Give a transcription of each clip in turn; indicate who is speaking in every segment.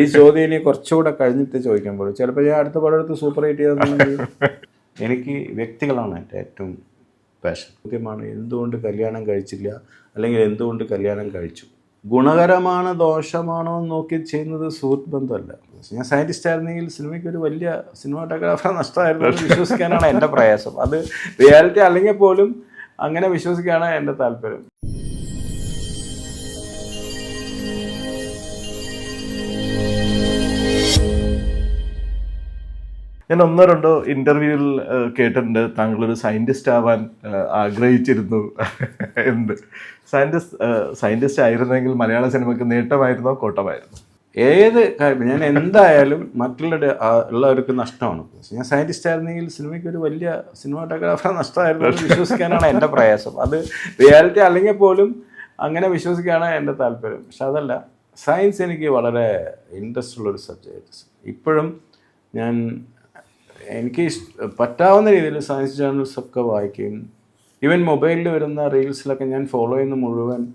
Speaker 1: ഈ ചോദ്യം ഇനി കുറച്ചുകൂടെ കഴിഞ്ഞിട്ട് ചോദിക്കാൻ പോലും. ചിലപ്പോൾ ഞാൻ അടുത്ത പടത്ത് സൂപ്പർ ഹിറ്റ് ചെയ്തെന്നുണ്ടെങ്കിൽ എനിക്ക് വ്യക്തികളാണ് എന്റെ ഏറ്റവും പാഷൻ കൃത്യമാണ് എന്തുകൊണ്ട് കല്യാണം കഴിച്ചില്ല? അല്ലെങ്കിൽ എന്തുകൊണ്ട് കല്യാണം കഴിച്ചു? ഗുണകരമാണ് ദോഷമാണോ എന്ന് നോക്കി ചെയ്യുന്നത് സുഹൃത്ത് ബന്ധമല്ല. ഞാൻ സയന്റിസ്റ്റ് ആയിരുന്നെങ്കിൽ സിനിമയ്ക്ക് ഒരു വലിയ സിനിമാറ്റോഗ്രാഫർ നഷ്ടമായിരുന്നു വിശ്വസിക്കാനാണ് എന്റെ പ്രയാസം. അത് റിയാലിറ്റി അല്ലെങ്കിൽ പോലും അങ്ങനെ വിശ്വസിക്കാനാണ് എന്റെ താല്പര്യം.
Speaker 2: ഞാൻ ഒന്നോ രണ്ടോ ഇന്റർവ്യൂവിൽ കേട്ടിട്ടുണ്ട്. താങ്കൾ ഒരു സയന്റിസ്റ്റ് ആവാൻ ആഗ്രഹിച്ചിരുന്നു എന്ത് സയന്റിസ്റ്റ് സയന്റിസ്റ്റ് ആയിരുന്നെങ്കിൽ മലയാള സിനിമയ്ക്ക് നേട്ടമായിരുന്നോ കോട്ടമായിരുന്നു?
Speaker 1: ഏത് കാര്യം ഞാൻ എന്തായാലും മറ്റുള്ളവരുടെ ഉള്ളവർക്ക് നഷ്ടമാണ്. ഞാൻ സയന്റിസ്റ്റ് ആയിരുന്നെങ്കിൽ സിനിമയ്ക്ക് ഒരു വലിയ സിനിമാറ്റോഗ്രാഫർ നഷ്ടമായിരുന്നു വിശ്വസിക്കാനാണ് എന്റെ പ്രയാസം. അത് റിയാലിറ്റി അല്ലെങ്കിൽ പോലും അങ്ങനെ വിശ്വസിക്കാനാണ് എന്റെ താല്പര്യം. പക്ഷെ അതല്ല സയൻസ് എനിക്ക് വളരെ ഇൻട്രസ്റ്റ് ഉള്ളൊരു സബ്ജക്റ്റ് ഇപ്പോഴും ഞാൻ എനിക്ക് പറ്റാവുന്ന രീതിയിൽ സയൻസ് ജേർണൽസ് ഒക്കെ വായിക്കുകയും ഈവൻ മൊബൈലിൽ വരുന്ന റീൽസിലൊക്കെ ഞാൻ ഫോളോ ചെയ്യുന്ന മുഴുവൻ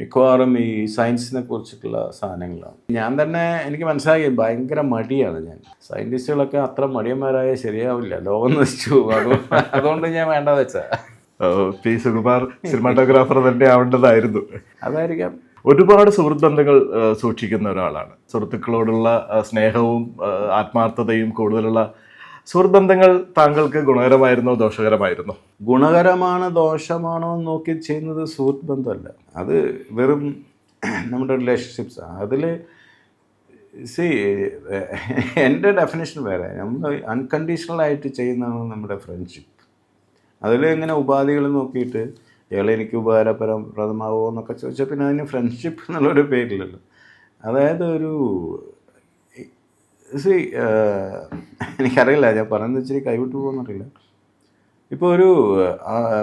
Speaker 1: മിക്കവാറും ഈ സയൻസിനെ കുറിച്ചിട്ടുള്ള സാധനങ്ങളാണ്. ഞാൻ തന്നെ എനിക്ക് മനസ്സിലാക്കി ഭയങ്കര മടിയാണ് ഞാൻ. സയന്റിസ്റ്റുകളൊക്കെ അത്ര മടിയന്മാരായ ശരിയാവില്ല. ലോകം നശിച്ചു അതുകൊണ്ട് ഞാൻ വേണ്ടത് വെച്ചാ.
Speaker 2: പി സുകുമാർ സിനിമാറ്റോഗ്രാഫർ തന്നെ ആവേണ്ടതായിരുന്നു.
Speaker 1: അതായിരിക്കാം.
Speaker 2: ഒരുപാട് സുഹൃത്ത് ബന്ധങ്ങൾ സൂക്ഷിക്കുന്ന ഒരാളാണ്. സുഹൃത്തുക്കളോടുള്ള സ്നേഹവും ആത്മാർത്ഥതയും കൂടുതലുള്ള സുഹൃത്ത് ബന്ധങ്ങൾ താങ്കൾക്ക് ഗുണകരമായിരുന്നോ ദോഷകരമായിരുന്നോ?
Speaker 1: ഗുണകരമാണ് ദോഷമാണോ എന്ന് നോക്കി ചെയ്യുന്നത് സുഹൃത്ത് ബന്ധമല്ല അത് വെറും നമ്മുടെ റിലേഷൻഷിപ്സ് അതിൽ സി എന്റെ ഡെഫിനേഷൻ വേറെ. നമ്മൾ അൺകണ്ടീഷണൽ ആയിട്ട് ചെയ്യുന്നതാണ് നമ്മുടെ ഫ്രണ്ട്ഷിപ്പ് അതിൽ ഇങ്ങനെ ഉപാധികൾ നോക്കിയിട്ട് ഇയാൾ എനിക്ക് ഉപകാരപ്രദമാവോ എന്നൊക്കെ ചോദിച്ചാൽ പിന്നെ അതിന് ഫ്രണ്ട്ഷിപ്പ് എന്നുള്ളൊരു പേരില്ലല്ലോ. അതായത് ഒരു സി എനിക്കറിയില്ല ഞാൻ പറയുന്നത് ഇച്ചിരി കൈവിട്ടു പോകുന്നറിയില്ല ഇപ്പോൾ ഒരു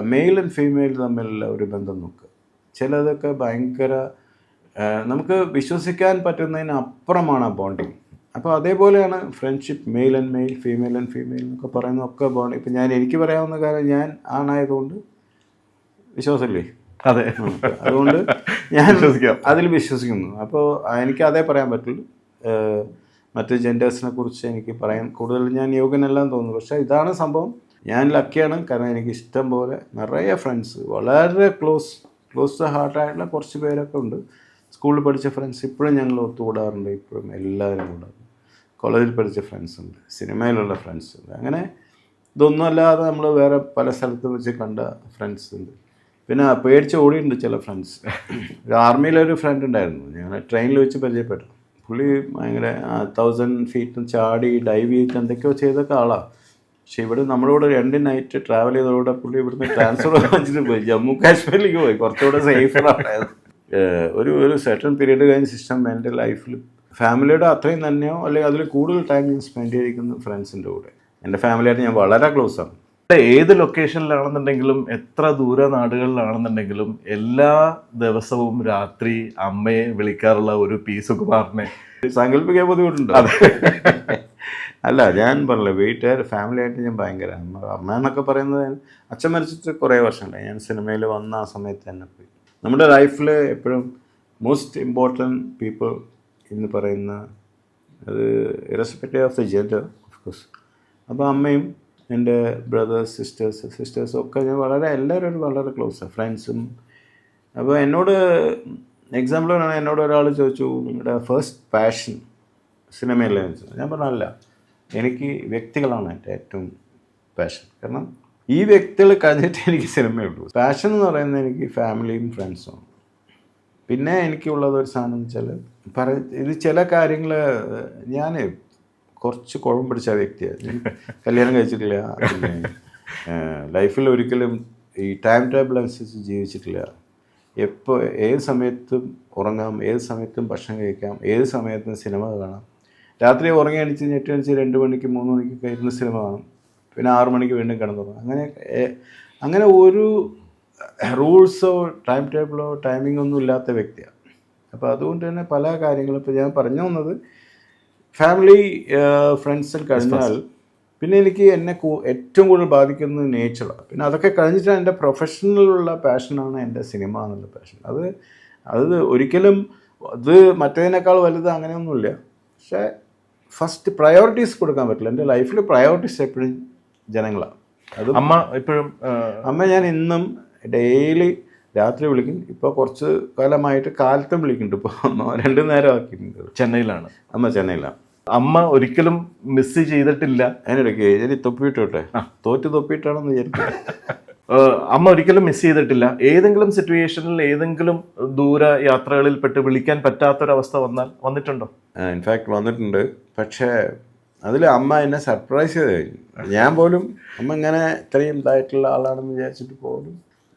Speaker 1: മെയിൽ ആൻഡ് ഫീമെയിൽ തമ്മിലുള്ള ഒരു ബന്ധം നോക്കുക ചിലതൊക്കെ ഭയങ്കര നമുക്ക് വിശ്വസിക്കാൻ പറ്റുന്നതിന് അപ്പുറമാണ് ആ ബോണ്ടിങ് അപ്പോൾ അതേപോലെയാണ് friendship male and male female and female എന്നൊക്കെ പറയുന്ന ഒക്കെ ബോണ്ട് ഇപ്പം ഞാൻ എനിക്ക് പറയാവുന്ന കാര്യം ഞാൻ ആണായതുകൊണ്ട് വിശ്വാസമില്ലേ?
Speaker 2: അതെ.
Speaker 1: അതുകൊണ്ട് ഞാൻ
Speaker 2: വിശ്വസിക്കാം.
Speaker 1: അതിൽ വിശ്വസിക്കുന്നു. അപ്പോൾ എനിക്ക് അതേ പറയാൻ പറ്റുള്ളൂ. മറ്റ് ജെൻഡേഴ്സിനെ കുറിച്ച് എനിക്ക് പറയാൻ കൂടുതൽ ഞാൻ യോഗ്യനെല്ലാം തോന്നുന്നു. പക്ഷേ ഇതാണ് സംഭവം. ഞാൻ ലക്കിയാണ് കാരണം എനിക്ക് ഇഷ്ടം പോലെ നിറയെ ഫ്രണ്ട്സ് വളരെ ക്ലോസ് ക്ലോസ് ടു ഹാർട്ടായിട്ടുള്ള കുറച്ച് പേരൊക്കെ ഉണ്ട്. സ്കൂളിൽ പഠിച്ച ഫ്രണ്ട്സ് ഇപ്പോഴും ഞങ്ങൾ ഒത്തുകൂടാറുണ്ട്. ഇപ്പോഴും എല്ലാവരും കൂടെ. കോളേജിൽ പഠിച്ച ഫ്രണ്ട്സ് ഉണ്ട്. സിനിമയിലുള്ള ഫ്രണ്ട്സ് ഉണ്ട്. അങ്ങനെ ഇതൊന്നും അല്ലാതെ നമ്മൾ വേറെ പല സ്ഥലത്ത് വെച്ച് കണ്ട ഫ്രണ്ട്സ് ഉണ്ട്. പിന്നെ പേടിച്ച് ഓടിയിട്ടുണ്ട് ചില ഫ്രണ്ട്സ് ആർമിയിലൊരു ഫ്രണ്ട് ഉണ്ടായിരുന്നു. ഞങ്ങൾ ട്രെയിനിൽ വെച്ച് പരിചയപ്പെട്ടു. പുള്ളി ഭയങ്കര തൗസൻഡ് ഫീറ്റ് ചാടി ഡൈവ് ചെയ്തിട്ട് എന്തൊക്കെയോ ചെയ്തൊക്കെ ആളാണ് പക്ഷെ ഇവിടെ നമ്മളിവിടെ രണ്ട് നൈറ്റ് ട്രാവൽ ചെയ്തതോടെ പുള്ളി ഇവിടുന്ന് ട്രാൻസ്ഫർ വാങ്ങിച്ചിട്ട് പോയി. ജമ്മു കാശ്മീരിലേക്ക് പോയി. കുറച്ചുകൂടെ സേഫറാണ് ഒരു ഒരു സെർട്ടൺ പീരീഡ് കഴിഞ്ഞ സിസ്റ്റം എന്റെ ലൈഫിൽ ഫാമിലിയുടെ അത്രയും തന്നെയോ അല്ലെങ്കിൽ അതിൽ കൂടുതൽ ടൈം ഞാൻ സ്പെൻഡ് ചെയ്തിരിക്കുന്നത് ഫ്രണ്ട്സിന്റെ കൂടെ. എന്റെ ഫാമിലിയായിട്ട് ഞാൻ വളരെ ക്ലോസ് ആണ്.
Speaker 2: ഏത് ലൊക്കേഷനിലാണെന്നുണ്ടെങ്കിലും എത്ര ദൂര നാടുകളിലാണെന്നുണ്ടെങ്കിലും എല്ലാ ദിവസവും രാത്രി അമ്മയെ വിളിക്കാറുള്ള ഒരു പി സുകുമാറിനെ.
Speaker 1: സങ്കല്പിക്കാൻ ബുദ്ധിമുട്ടുണ്ട്. അല്ല ഞാൻ പറഞ്ഞില്ല വീട്ടുകാർ ഫാമിലി ആയിട്ട് ഞാൻ ഭയങ്കര അമ്മ അമ്മ എന്നൊക്കെ പറയുന്നത് അച്ഛൻ മരിച്ചിട്ട് കുറേ വർഷമുണ്ടായി. ഞാൻ സിനിമയിൽ വന്ന ആ സമയത്ത് തന്നെ പോയി. നമ്മുടെ ലൈഫിൽ എപ്പോഴും മോസ്റ്റ് ഇമ്പോർട്ടന്റ് പീപ്പിൾ എന്ന് പറയുന്ന അത് irrespective of the gender of course അപ്പോൾ അമ്മയും എന്റെ ബ്രദേഴ്സ് സിസ്റ്റേഴ്സ് സിസ്റ്റേഴ്സും ഒക്കെ ഞാൻ വളരെ എല്ലാവരും വളരെ ക്ലോസാണ് ഫ്രണ്ട്സും അപ്പോൾ എന്നോട് എക്സാമ്പിൾ പറയുകയാണെങ്കിൽ എന്നോട് ഒരാൾ ചോദിച്ചു നിങ്ങളുടെ ഫസ്റ്റ് പാഷൻ സിനിമയിലെ ഞാൻ പറഞ്ഞല്ല എനിക്ക് വ്യക്തികളാണ് എന്റെ ഏറ്റവും പാഷൻ കാരണം ഈ വ്യക്തികൾ കഴിഞ്ഞിട്ട് എനിക്ക് സിനിമയുള്ളൂ പാഷൻ എന്ന് പറയുന്നത് എനിക്ക് ഫാമിലിയും ഫ്രണ്ട്സും പിന്നെ എനിക്കുള്ളത് ഒരു സാധനം എന്ന് വെച്ചാൽ പറ ഇത് ചില കാര്യങ്ങൾ ഞാൻ കുറച്ച് കുഴമ്പ് പിടിച്ച വ്യക്തിയാണ് കല്യാണം കഴിച്ചിട്ടില്ല ലൈഫിൽ ഒരിക്കലും ഈ ടൈം ടേബിൾ അനുസരിച്ച് ജീവിച്ചിട്ടില്ല. എപ്പോൾ ഏത് സമയത്തും ഉറങ്ങാം ഏത് സമയത്തും ഭക്ഷണം കഴിക്കാം ഏത് സമയത്തും സിനിമ കാണാം. രാത്രി ഉറങ്ങി അടിച്ച് ഞെട്ടി അടിച്ച് രണ്ട് മണിക്ക് മൂന്ന് മണിക്ക് കയറുന്ന സിനിമ കാണും. പിന്നെ ആറു മണിക്ക് വീണ്ടും കിടന്നുറങ്ങും അങ്ങനെ അങ്ങനെ ഒരു റൂൾസോ ടൈം ടേബിളോ ടൈമിംഗ് ഒന്നും ഇല്ലാത്ത വ്യക്തിയാണ് അപ്പോൾ അതുകൊണ്ട് തന്നെ പല കാര്യങ്ങളും ഇപ്പോൾ ഞാൻ പറഞ്ഞു വന്നത് ഫാമിലി ഫ്രണ്ട്സിൽ കഴിഞ്ഞാൽ പിന്നെ എനിക്ക് എന്നെ ഏറ്റവും കൂടുതൽ ബാധിക്കുന്നത് നേച്ചറാണ് പിന്നെ അതൊക്കെ കഴിഞ്ഞിട്ട് എന്റെ പ്രൊഫഷണലുള്ള പാഷനാണ് എന്റെ സിനിമ എന്നുള്ള പാഷൻ അത് അത് ഒരിക്കലും അത് മറ്റേതിനേക്കാൾ വലുത് അങ്ങനെയൊന്നുമില്ല. പക്ഷേ ഫസ്റ്റ് പ്രയോറിറ്റീസ് കൊടുക്കാൻ പറ്റില്ല. എന്റെ ലൈഫിൽ പ്രയോറിറ്റീസ് എപ്പോഴും ജനങ്ങളാണ് അത്
Speaker 2: അമ്മ ഇപ്പോഴും
Speaker 1: അമ്മ ഞാൻ ഇന്നും ഡെയിലി രാത്രി വിളിക്കും. ഇപ്പോൾ കുറച്ച് കാലമായിട്ട് കാലത്തും വിളിക്കുന്നുണ്ട്. ഇപ്പോൾ രണ്ട് നേരം ആക്കിയിട്ടുണ്ട്.
Speaker 2: ചെന്നൈയിലാണ്.
Speaker 1: അമ്മ ചെന്നൈയിലാണ്
Speaker 2: അമ്മ ഒരിക്കലും മിസ് ചെയ്തിട്ടില്ല.
Speaker 1: അതിനിടയ്ക്ക് ഇനി തൊപ്പിയിട്ടോട്ടെ തോറ്റ് തൊപ്പിയിട്ടാണെന്ന് വിചാരിക്കും.
Speaker 2: അമ്മ ഒരിക്കലും മിസ് ചെയ്തിട്ടില്ല. ഏതെങ്കിലും സിറ്റുവേഷനിൽ ഏതെങ്കിലും ദൂര യാത്രകളിൽ പെട്ട് വിളിക്കാൻ പറ്റാത്തൊരവസ്ഥ വന്നാൽ വന്നിട്ടുണ്ടോ?
Speaker 1: ഇൻഫാക്ട് വന്നിട്ടുണ്ട്. പക്ഷേ അതിൽ അമ്മ എന്നെ സർപ്രൈസ് ചെയ്ത് കഴിഞ്ഞു. ഞാൻ പോലും അമ്മ ഇങ്ങനെ ഇത്രയും ഇതായിട്ടുള്ള ആളാണെന്ന് വിചാരിച്ചിട്ട് പോലും